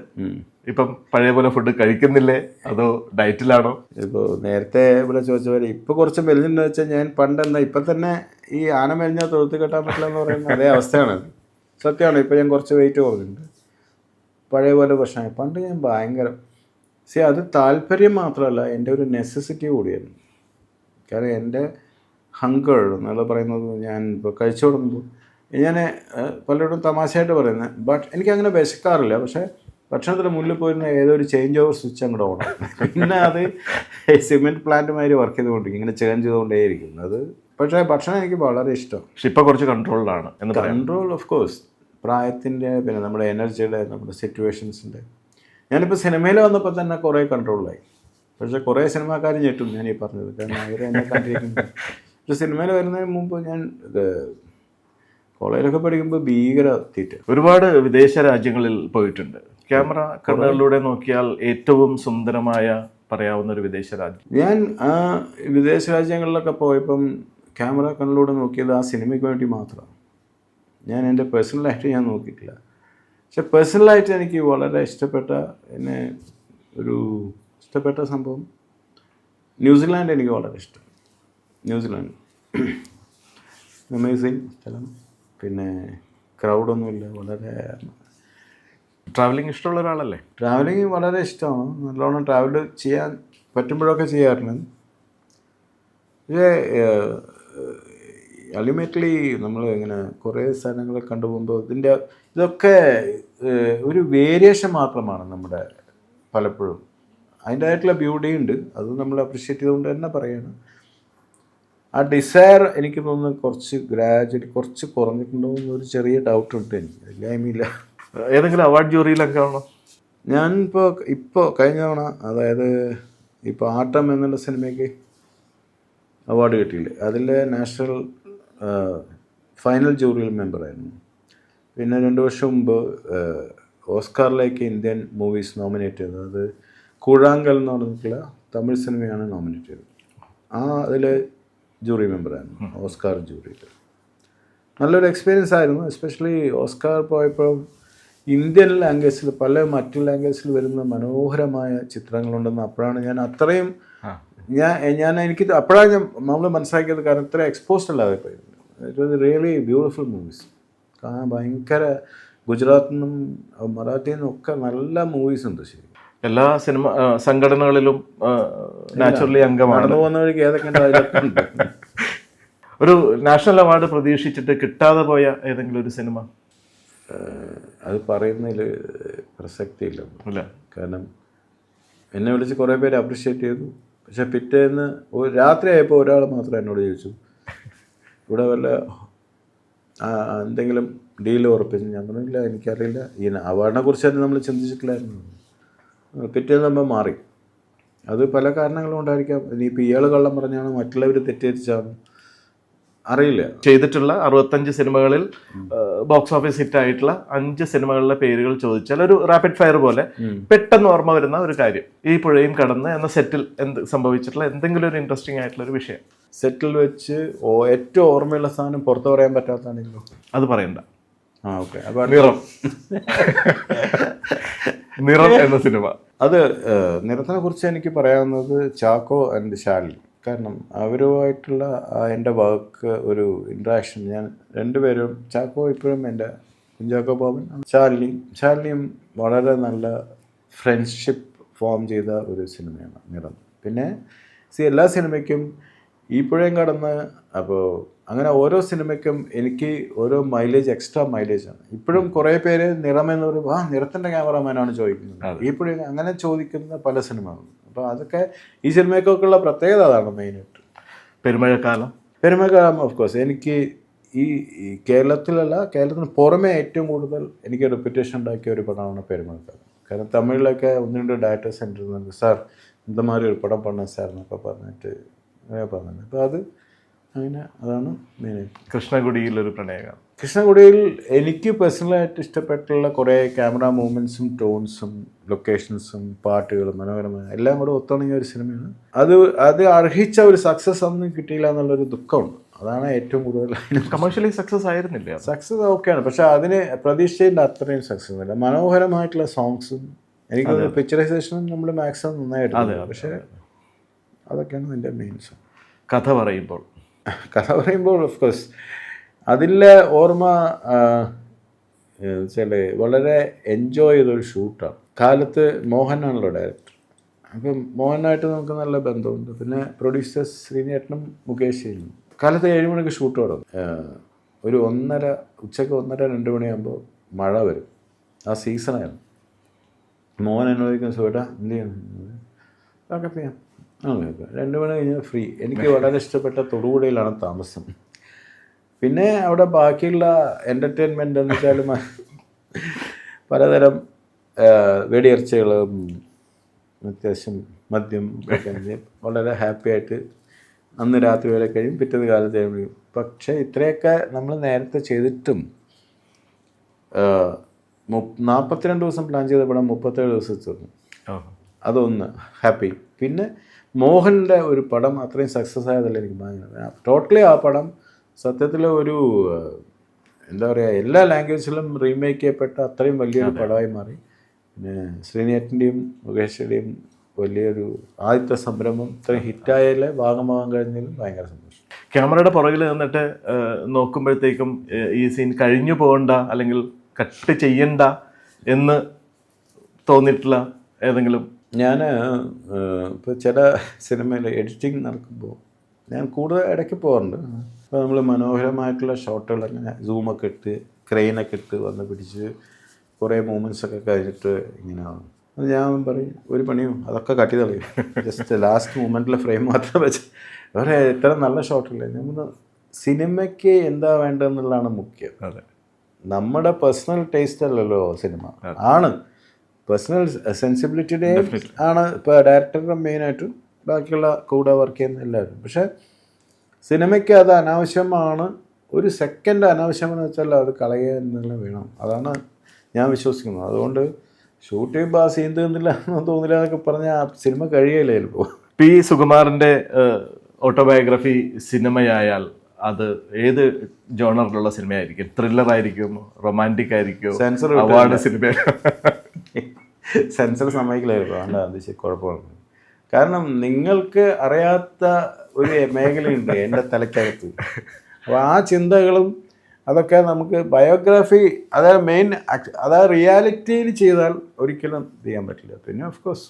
Speaker 2: ഇപ്പം പഴയ പോലെ ഫുഡ് കഴിക്കുന്നില്ലേ? അതോ ഡയറ്റിലാണോ
Speaker 1: ഇപ്പോൾ നേരത്തെ ഇവിടെ ചോദിച്ച പോലെ ഇപ്പോൾ കുറച്ച് മെലിഞ്ഞിട്ടുണ്ടെന്ന് വെച്ചാൽ ഞാൻ പണ്ടെന്നാ ഇപ്പം തന്നെ ഈ ആന മെലിഞ്ഞാൽ തൊഴുത്ത് കെട്ടാൻ പറ്റില്ല എന്ന് പറയുന്ന അതേ അവസ്ഥയാണ്. സത്യമാണ് ഇപ്പം ഞാൻ കുറച്ച് വെയിറ്റ് കുറഞ്ഞിട്ടുണ്ട് പഴയ പോലെ പ്രശ്നമായി. പണ്ട് ഞാൻ ഭയങ്കര സി അത് താല്പര്യം മാത്രമല്ല എന്റെ ഒരു നെസസിറ്റി കൂടിയായിരുന്നു. കാരണം എന്റെ ഹങ്കർ എന്നുള്ള പറയുന്നത് ഞാൻ ഇപ്പോൾ കഴിച്ചു തുടങ്ങുമ്പോൾ ഞാൻ പലരോടും തമാശയായിട്ട് പറയുന്നത് ബട്ട് എനിക്കങ്ങനെ വിശക്കാറില്ല. പക്ഷേ ഭക്ഷണത്തിന് മുന്നിൽ പോയിരുന്ന ഏതോ ഒരു ചേഞ്ച് ഓവർ സ്വിച്ച് അങ്ങോട്ട് ഓണം പിന്നെ അത് സിമെന്റ് പ്ലാന്റ് മാതിരി വർക്ക് ചെയ്തുകൊണ്ടിരിക്കും. ഇങ്ങനെ ചേഞ്ച് ചെയ്തുകൊണ്ടേയിരിക്കും. അത് പക്ഷേ ഭക്ഷണം എനിക്ക് വളരെ ഇഷ്ടം
Speaker 2: പക്ഷെ ഇപ്പോൾ കുറച്ച് കൺട്രോളിലാണ്
Speaker 1: കൺട്രോൾ ഓഫ് കോഴ്സ് പ്രായത്തിന്റെ പിന്നെ നമ്മുടെ എനർജിയുടെ നമ്മുടെ സിറ്റുവേഷൻസിന്റെ. ഞാനിപ്പോൾ സിനിമയിൽ വന്നപ്പോൾ തന്നെ കുറേ കൺട്രോളായി പക്ഷേ കുറേ സിനിമാക്കാർ ഞെട്ടും ഞാൻ ഈ പറഞ്ഞത്. കാരണം അവർ എന്നെ കണ്ടിരിക്കുന്നത് പക്ഷേ സിനിമയിൽ വരുന്നതിന് മുമ്പ് ഞാൻ കോളേജിലൊക്കെ പഠിക്കുമ്പോൾ ഭീകര തീറ്റ.
Speaker 2: ഒരുപാട് വിദേശ രാജ്യങ്ങളിൽ പോയിട്ടുണ്ട്. ക്യാമറ കണ്ണുകളിലൂടെ നോക്കിയാൽ ഏറ്റവും സുന്ദരമായ പറയാവുന്ന ഒരു വിദേശ രാജ്യം.
Speaker 1: ഞാൻ ആ വിദേശ രാജ്യങ്ങളിലൊക്കെ പോയപ്പം ക്യാമറ കണ്ണിലൂടെ നോക്കിയത് ആ സിനിമയ്ക്ക് വേണ്ടി മാത്രമാണ്. ഞാൻ എന്റെ പേഴ്സണലായിട്ട് ഞാൻ നോക്കിയിട്ടില്ല. പക്ഷെ പേഴ്സണലായിട്ട് എനിക്ക് വളരെ ഇഷ്ടപ്പെട്ട എന്നെ ഒരു ഇഷ്ടപ്പെട്ട സംഭവം ന്യൂസിലാൻഡ് എനിക്ക് വളരെ ഇഷ്ടം. ന്യൂസിലാൻഡ്. അമേസിങ് സ്ഥലം. പിന്നെ ക്രൗഡൊന്നുമില്ല വളരെ
Speaker 2: ട്രാവലിംഗ് ഇഷ്ടമുള്ള ഒരാളല്ലേ?
Speaker 1: ട്രാവലിംഗ് വളരെ ഇഷ്ടമാണ്. നല്ലോണം ട്രാവൽ ചെയ്യാൻ പറ്റുമ്പോഴൊക്കെ ചെയ്യാറുണ്ട്. പക്ഷേ അൾട്ടിമേറ്റ്ലി നമ്മൾ ഇങ്ങനെ കുറേ സ്ഥലങ്ങൾ കണ്ടുപോകുമ്പോൾ ഇതിന്റെ ഇതൊക്കെ ഒരു വേരിയേഷൻ മാത്രമാണ് നമ്മുടെ പലപ്പോഴും. അതിന്റെ ആയിട്ടുള്ള ബ്യൂട്ടി ഉണ്ട്. അത് നമ്മൾ അപ്രിഷ്യേറ്റ് ചെയ്തുകൊണ്ട് തന്നെ പറയണം. ആ ഡിസയർ എനിക്ക് തോന്നുന്നു കുറച്ച് ഗ്രാജുവലി കുറച്ച് കുറഞ്ഞിട്ടുണ്ടോ എന്നൊരു ചെറിയ ഡൗട്ട് ഉണ്ട് എനിക്ക്. ഇല്ലായ്മയില്ല
Speaker 2: ഏതെങ്കിലും അവാർഡ് ജൂറിയിലൊക്കെ ആണോ?
Speaker 1: ഞാനിപ്പോൾ ഇപ്പോൾ കഴിഞ്ഞ തവണ അതായത് ഇപ്പോൾ ആട്ടം എന്നുള്ള സിനിമയ്ക്ക് അവാർഡ് കിട്ടിയില്ലേ? അതിൽ നാഷണൽ ഫൈനൽ ജൂറിയിൽ മെമ്പറായിരുന്നു പിന്നെ രണ്ട് വർഷം മുമ്പ് ഓസ്കാറിലേക്ക് ഇന്ത്യൻ മൂവീസ് നോമിനേറ്റ് ചെയ്തത് അത് കൂഴാങ്കൽ എന്ന് പറഞ്ഞിട്ടുള്ള തമിഴ് സിനിമയാണ് നോമിനേറ്റ് ചെയ്തത്. ആ അതിൽ ജൂറി മെമ്പറായിരുന്നു ഓസ്കാർ ജൂറിയിൽ നല്ലൊരു എക്സ്പീരിയൻസ് ആയിരുന്നു എസ്പെഷ്യലി ഓസ്കാർ പോയപ്പോൾ ഇന്ത്യൻ ലാംഗ്വേജിൽ പല മറ്റു ലാംഗ്വേജിൽ വരുന്ന മനോഹരമായ ചിത്രങ്ങളുണ്ടെന്ന് അപ്പോഴാണ് ഞാൻ അത്രയും ഞാൻ ഞാൻ എനിക്ക് അപ്പോഴാണ് ഞാൻ നമ്മൾ മനസ്സിലാക്കിയത് കാരണം ഇത്ര എക്സ്പോസ്ഡ് അല്ലാതെ പോയിരുന്നു it was really beautiful movies കാരണം ഭയങ്കര ഗുജറാത്തിൽ നിന്നും മറാഠിയിൽ നിന്നും ഒക്കെ നല്ല മൂവീസ് ഉണ്ട് ശരി.
Speaker 2: എല്ലാ സിനിമ സംഘടനകളിലും നാച്ചുറലി അംഗമാണ്.
Speaker 1: നടന്നു പോകുന്ന വഴിക്ക് ഏതൊക്കെ
Speaker 2: ഒരു നാഷണൽ അവാർഡ് പ്രതീക്ഷിച്ചിട്ട് കിട്ടാതെ പോയ ഏതെങ്കിലും ഒരു സിനിമ?
Speaker 1: അത് പറയുന്നതിൽ പ്രസക്തിയില്ല
Speaker 2: ഇല്ല.
Speaker 1: കാരണം എന്നെ വിളിച്ച് കുറേ പേര് അപ്രിഷ്യേറ്റ് ചെയ്തു. പക്ഷെ പിറ്റേന്ന് ഒരു രാത്രി ആയപ്പോൾ ഒരാൾ മാത്രം എന്നോട് ചോദിച്ചു. ഇവിടെ വല്ല എന്തെങ്കിലും ഡീൽ ഉറപ്പിച്ചു ഞാൻ എനിക്കറിയില്ല. ഈ അവാർഡിനെ കുറിച്ച് തന്നെ നമ്മൾ ചിന്തിച്ചിട്ടില്ലായിരുന്നു പിറ്റേന്ന് നമ്മൾ മാറി. അത് പല കാരണങ്ങളും ഉണ്ടായിരിക്കാം. ഇനിയിപ്പോൾ ഇയാൾ കള്ളം പറഞ്ഞാണ് മറ്റുള്ളവർ തെറ്റിദ്ധരിച്ചാണ് അറിയില്ല.
Speaker 2: ചെയ്തിട്ടുള്ള അറുപത്തഞ്ച് സിനിമകളിൽ ബോക്സ് ഓഫീസ് ഹിറ്റ് ആയിട്ടുള്ള അഞ്ച് സിനിമകളിലെ പേരുകൾ ചോദിച്ചാൽ ഒരു റാപ്പിഡ് ഫയർ പോലെ പെട്ടെന്ന് ഓർമ്മ വരുന്ന ഒരു കാര്യം. ഈ പുഴയും കടന്ന് എന്ന സെറ്റിൽ എന്ത് സംഭവിച്ചിട്ടുള്ള എന്തെങ്കിലും ഒരു ഇൻട്രസ്റ്റിംഗ് ആയിട്ടുള്ള ഒരു വിഷയം.
Speaker 1: സെറ്റിൽ വെച്ച് ഓ ഏറ്റവും ഓർമ്മയുള്ള സാധനം പുറത്ത് പറയാൻ പറ്റാത്തതാണെങ്കിലും
Speaker 2: അത് പറയണ്ട.
Speaker 1: ആ ഓക്കെ. അപ്പോൾ
Speaker 2: നിറം. നിറം എന്ന സിനിമ.
Speaker 1: അത് നിറത്തിനെ കുറിച്ച് എനിക്ക് പറയാവുന്നത് ചാക്കോ ആൻഡ് ശാലിനി കാരണം അവരുമായിട്ടുള്ള ആ എന്റെ വർക്ക് ഒരു ഇൻട്രാക്ഷൻ ഞാൻ രണ്ടുപേരും ചാക്കോ ഇപ്പോഴും എന്റെ കുഞ്ചാക്കോ ബോബൻ ചാർലി ചാർലിയും വളരെ നല്ല ഫ്രണ്ട്ഷിപ്പ് ഫോം ചെയ്ത ഒരു സിനിമയാണ് നിറം. പിന്നെ സി എല്ലാ സിനിമയ്ക്കും പുഴയും കടന്ന് അപ്പോൾ അങ്ങനെ ഓരോ സിനിമയ്ക്കും എനിക്ക് ഓരോ മൈലേജ് എക്സ്ട്രാ മൈലേജ് ആണ്. ഇപ്പോഴും കുറേ പേര് നിറമെന്ന് പറയുമ്പോൾ ആ നിറത്തിന്റെ ക്യാമറമാനാണ് ചോദിക്കുന്നത് ഈ പുഴ അങ്ങനെ ചോദിക്കുന്ന പല സിനിമകളുണ്ട് അപ്പോൾ അതൊക്കെ ഈ സിനിമയ്ക്കൊക്കെ ഉള്ള പ്രത്യേകത അതാണ് മെയിനായിട്ട്
Speaker 2: പെരുമഴക്കാലം
Speaker 1: പെരുമകാലം ഓഫ് കോഴ്സ് എനിക്ക് ഈ ഈ കേരളത്തിലല്ല കേരളത്തിന് പുറമെ ഏറ്റവും കൂടുതൽ എനിക്ക് റെപ്യൂട്ടേഷൻ ഉണ്ടാക്കിയ ഒരു പടമാണ് പെരുമഴക്കാലം കാരണം തമിഴിലൊക്കെ ഒന്ന് രണ്ട് ഡയറക്ടർ സെൻറ്റർ ഉണ്ട് സാർ இந்த மாதிரி ഒരു പടം பண்ண സാർ എന്നൊക്കെ പറഞ്ഞിട്ട് അങ്ങനെ പറഞ്ഞു അപ്പോൾ അത് അങ്ങനെ അതാണ് മെയിൻ
Speaker 2: കൃഷ്ണകുടിയിൽ ഒരു പ്രണയകാലം
Speaker 1: കൃഷ്ണകുടിയിൽ എനിക്ക് പേഴ്സണലായിട്ട് ഇഷ്ടപ്പെട്ടുള്ള കുറേ ക്യാമറ മൂവ്മെന്റ്സും ടോൺസും ലൊക്കേഷൻസും പാട്ടുകളും മനോഹരമായ എല്ലാം കൂടെ ഒത്തുണങ്ങിയ ഒരു സിനിമയാണ് അത് അത് അർഹിച്ച ഒരു സക്സസ് ഒന്നും കിട്ടിയില്ല എന്നുള്ളൊരു ദുഃഖമുണ്ട്. അതാണ് ഏറ്റവും കൂടുതൽ
Speaker 2: കമേഴ്ഷ്യലി സക്സസ് ആയിരുന്നില്ല?
Speaker 1: സക്സസ് ഓക്കെയാണ് പക്ഷേ അതിന് പ്രതീക്ഷയുടെ അത്രയും സക്സസ് അല്ല മനോഹരമായിട്ടുള്ള സോങ്സും എനിക്ക് പിക്ചറൈസേഷനും നമ്മൾ മാക്സിമം നന്നായിട്ട് പക്ഷേ അതൊക്കെയാണ് എന്റെ മെയിൻസ് സോങ്
Speaker 2: കഥ പറയുമ്പോൾ.
Speaker 1: കഥ പറയുമ്പോൾ ഓഫ് കോഴ്സ് അതിലെ ഓർമ്മ വെച്ചാൽ വളരെ എൻജോയ് ചെയ്തൊരു ഷൂട്ടാണ് കാലത്ത് മോഹനാണല്ലോ ഡയറക്ടർ അപ്പം മോഹനായിട്ട് നമുക്ക് നല്ല ബന്ധമുണ്ട്. പിന്നെ പ്രൊഡ്യൂസേഴ്സ് ശ്രീനേട്ടനും മുകേഷ് ചെയ്യുന്നു. കാലത്ത് ഏഴ് മണിക്ക് ഷൂട്ട് തുടങ്ങും. ഒരു ഒന്നര ഉച്ചയ്ക്ക് ഒന്നര രണ്ട് മണിയാകുമ്പോൾ മഴ വരും. ആ സീസണായിരുന്നു മോഹൻ എന്നോദിക്കുന്ന സുഖേട്ടാ എന്ത് ചെയ്യണം പാക്കപ്പ് ചെയ്യാം. ആ രണ്ട് മണി കഴിഞ്ഞാൽ ഫ്രീ എനിക്ക് വളരെ ഇഷ്ടപ്പെട്ട തൊടുപുഴയിലാണ് താമസം. പിന്നെ അവിടെ ബാക്കിയുള്ള എന്റർടൈൻമെന്റ് എന്ന് വെച്ചാൽ പലതരം വെടിയർച്ചകളും അത്യാവശ്യം മദ്യം വളരെ ഹാപ്പി ആയിട്ട് അന്ന് രാത്രി വരെ കഴിയും പിറ്റേന്ന് കാലത്ത് കഴിയും. പക്ഷേ ഇത്രയൊക്കെ നമ്മൾ നേരത്തെ ചെയ്തിട്ടും നാൽപ്പത്തിരണ്ട് ദിവസം പ്ലാൻ ചെയ്ത പടം മുപ്പത്തേഴ് ദിവസം തീർന്നു. അതൊന്ന് ഹാപ്പി പിന്നെ മോഹന്റെ ഒരു പടം അത്രയും സക്സസ് ആയതല്ല എനിക്ക് ഭയങ്കര ടോട്ടലി ആ പടം സത്യത്തിൽ ഒരു എന്താ പറയുക എല്ലാ ലാംഗ്വേജിലും റീമേക്ക് ചെയ്യപ്പെട്ട അത്രയും വലിയൊരു പടമായി മാറി. പിന്നെ ശ്രീനേറ്റിന്റെയും മുകേഷിന്റെയും വലിയൊരു ആദ്യത്തെ സംരംഭം ഇത്രയും ഹിറ്റായാലേ ഭാഗമാകാൻ കഴിഞ്ഞതിലും ഭയങ്കര സന്തോഷം.
Speaker 2: ക്യാമറയുടെ പുറകിൽ നിന്നിട്ട് നോക്കുമ്പോഴത്തേക്കും ഈ സീൻ കഴിഞ്ഞു പോകണ്ട അല്ലെങ്കിൽ കട്ട് ചെയ്യണ്ട എന്ന് തോന്നിയിട്ടുള്ള ഏതെങ്കിലും
Speaker 1: ഞാൻ ഇപ്പോൾ ചില സിനിമയിൽ എഡിറ്റിംഗ് നടക്കുമ്പോൾ ഞാൻ കൂടുതൽ ഇടയ്ക്ക് പോകാറുണ്ട്. അപ്പോൾ നമ്മൾ മനോഹരമായിട്ടുള്ള ഷോട്ടുകൾ അങ്ങനെ സൂമൊക്കെ ഇട്ട് ക്രെയിനൊക്കെ ഇട്ട് വന്ന് പിടിച്ച് കുറേ മൂമെന്റ്സൊക്കെ കഴിഞ്ഞിട്ട് ഇങ്ങനെ. അത് ഞാൻ പറയും ഒരു പണിയും അതൊക്കെ കട്ടി തളയും ജസ്റ്റ് ലാസ്റ്റ് മൂമെന്റിലെ ഫ്രെയിം മാത്രം വെച്ച്. വേറെ ഇത്ര നല്ല ഷോട്ടില്ല പറഞ്ഞു, സിനിമയ്ക്ക് എന്താ വേണ്ടതെന്നുള്ളതാണ് മുഖ്യം.
Speaker 2: അതെ.
Speaker 1: നമ്മുടെ പേഴ്സണൽ ടേസ്റ്റ് അല്ലല്ലോ സിനിമ. ആണ്. പേഴ്സണൽ സെൻസിബിലിറ്റിയുടെ ആണ് ഇപ്പോൾ ഡയറക്ടറുടെ മെയിനായിട്ട് ബാക്കിയുള്ള കൂടെ വർക്ക് ചെയ്യുന്ന എല്ലാവരും. പക്ഷേ സിനിമയ്ക്ക് അത് അനാവശ്യമാണ്. ഒരു സെക്കൻഡ് അനാവശ്യമെന്ന് വെച്ചാൽ അത് കളയുക എന്നുള്ള വേണം. അതാണ് ഞാൻ വിശ്വസിക്കുന്നത്. അതുകൊണ്ട് ഷൂട്ട് ചെയ്യുമ്പോൾ ആ സീൻ തീർന്നില്ല എന്ന് തോന്നില്ല എന്നൊക്കെ പറഞ്ഞാൽ ആ സിനിമ കഴിയല്ലേ ചിലപ്പോൾ
Speaker 2: പി സുകുമാറിന്റെ ഓട്ടോബയോഗ്രഫി സിനിമയായാൽ അത് ഏത് ജോണറിലുള്ള സിനിമയായിരിക്കും? ത്രില്ലർ ആയിരിക്കും റൊമാന്റിക് ആയിരിക്കും
Speaker 1: സെൻസർ
Speaker 2: അവാർഡ് സിനിമ
Speaker 1: സെൻസർ സമ്മതിക്കില്ലായിരുന്നു അതുകൊണ്ട് അത് കുഴപ്പമാണ് കാരണം നിങ്ങൾക്ക് അറിയാത്ത ഒരു മേഖലയുണ്ട് എന്റെ തലയ്ക്കകത്ത്. അപ്പോൾ ആ ചിന്തകളും അതൊക്കെ നമുക്ക് ബയോഗ്രാഫി അതായത് മെയിൻ അതായത് റിയാലിറ്റിയിൽ ചെയ്താൽ ഒരിക്കലും ചെയ്യാൻ പറ്റില്ല. പിന്നെ of course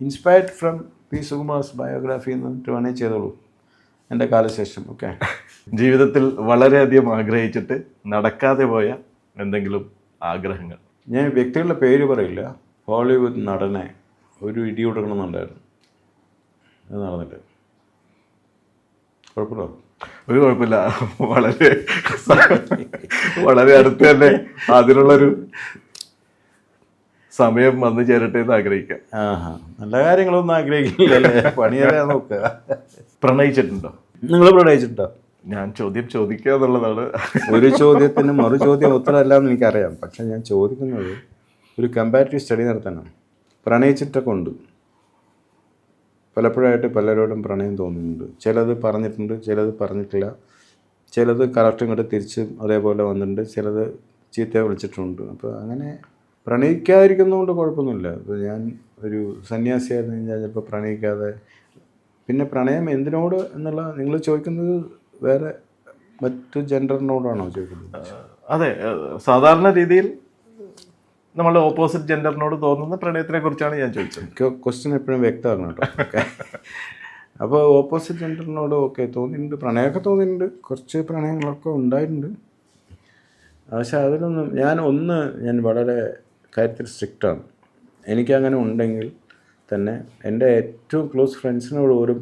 Speaker 1: inspired from P Sukumar's biography എന്നിട്ട് വേണേ ചെയ്തോളൂ. എന്റെ കാലശേഷം ഓക്കെ
Speaker 2: ജീവിതത്തിൽ വളരെയധികം ആഗ്രഹിച്ചിട്ട് നടക്കാതെ പോയ എന്തെങ്കിലും ആഗ്രഹങ്ങൾ?
Speaker 1: ഞാൻ വ്യക്തികളുടെ പേര് പറയില്ല. ഹോളിവുഡ് നടനെ ഒരു ഇടി കൊടുക്കണമെന്നുണ്ടായിരുന്നു നടന്നിട്ട് കുഴപ്പമില്ല.
Speaker 2: ഒരു കുഴപ്പമില്ല. വളരെ വളരെ അടുത്ത് തന്നെ അതിനുള്ളൊരു സമയം വന്നു ചേരട്ടെ എന്ന് ആഗ്രഹിക്കാം.
Speaker 1: ആഹാ. നല്ല കാര്യങ്ങളൊന്നും ആഗ്രഹിക്കില്ലല്ലേ? പണിയല്ലേ നോക്കുക.
Speaker 2: പ്രണയിച്ചിട്ടുണ്ടോ?
Speaker 1: നിങ്ങൾ പ്രണയിച്ചിട്ടുണ്ടോ?
Speaker 2: ഞാൻ ചോദ്യം ചോദിക്കുക എന്നുള്ളതാണ്.
Speaker 1: ഒരു ചോദ്യത്തിന് മറു ചോദ്യം ഉത്തരമല്ല എന്ന് എനിക്കറിയാം. പക്ഷെ ഞാൻ ചോദിക്കുന്നത് ഒരു കമ്പാരിറ്റീവ് സ്റ്റഡി നടത്താനാണ് പ്രണയിച്ചിട്ടൊക്കെ ഉണ്ട്. പലപ്പോഴായിട്ട് പലരോടും പ്രണയം തോന്നുന്നുണ്ട്. ചിലത് പറഞ്ഞിട്ടുണ്ട് ചിലത് പറഞ്ഞിട്ടില്ല. ചിലത് കറക്റ്റ് ഇങ്ങോട്ട് തിരിച്ച് അതേപോലെ വന്നിട്ടുണ്ട്. ചിലത് ചീത്ത വിളിച്ചിട്ടുണ്ട്. അപ്പോൾ അങ്ങനെ പ്രണയിക്കാതിരിക്കുന്നതുകൊണ്ട് കുഴപ്പമൊന്നുമില്ല. ഇപ്പോൾ ഞാൻ ഒരു സന്യാസിയായിരുന്നു. കഴിഞ്ഞാൽ ചിലപ്പോൾ പ്രണയിക്കാതെ പിന്നെ പ്രണയം എന്തിനോട് എന്നുള്ള നിങ്ങൾ ചോദിക്കുന്നത് വേറെ മറ്റു ജെൻഡറിനോടാണോ ചോദിക്കുന്നത്?
Speaker 2: അതെ സാധാരണ രീതിയിൽ നമ്മൾ ഓപ്പോസിറ്റ് ജെൻഡറിനോട് തോന്നുന്ന പ്രണയത്തിനെ കുറിച്ചാണ് ഞാൻ ചോദിച്ചത്.
Speaker 1: ക്വസ്റ്റ്യൻ എപ്പോഴും വ്യക്തമാണ് കേട്ടോ. അപ്പോൾ ഓപ്പോസിറ്റ് ജെൻഡറിനോട് ഓക്കെ തോന്നിയിട്ടുണ്ട് പ്രണയമൊക്കെ തോന്നിയിട്ടുണ്ട് കുറച്ച് പ്രണയങ്ങളൊക്കെ ഉണ്ടായിട്ടുണ്ട്. പക്ഷെ അതിലൊന്നും ഞാൻ ഒന്ന് ഞാൻ വളരെ കാര്യത്തിൽ സ്ട്രിക്റ്റാണ് എനിക്കങ്ങനെ ഉണ്ടെങ്കിൽ തന്നെ എന്റെ ഏറ്റവും ക്ലോസ് ഫ്രണ്ട്സിനോട് ഒരു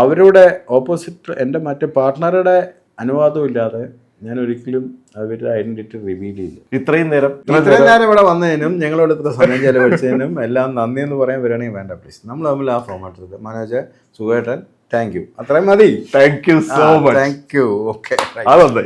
Speaker 1: അവരുടെ ഓപ്പോസിറ്റ് എന്റെ മറ്റേ പാർട്ട്ണറുടെ അനുവാദം ഇല്ലാതെ ഞാൻ ഒരിക്കലും അവരുടെ ഐഡന്റിറ്റി റിവീൽ ചെയ്യില്ല.
Speaker 2: ഇത്രയും നേരം
Speaker 1: ഇത്രയും നേരം ഇവിടെ വന്നതിനും ഞങ്ങളോട് ഇത്ര സമയം ചെലവഴിച്ചതിനും എല്ലാം നന്ദി എന്ന് പറയാൻ വരികയാണെങ്കിൽ വേണ്ട പ്ലീസ് നമ്മൾ തമ്മിൽ ആ ഫോമാറ്റ് മനോജ് സുഖേട്ടൻ താങ്ക് യു അത്രയും മതി.
Speaker 2: Thank you so much
Speaker 1: thank you okay
Speaker 2: അതെ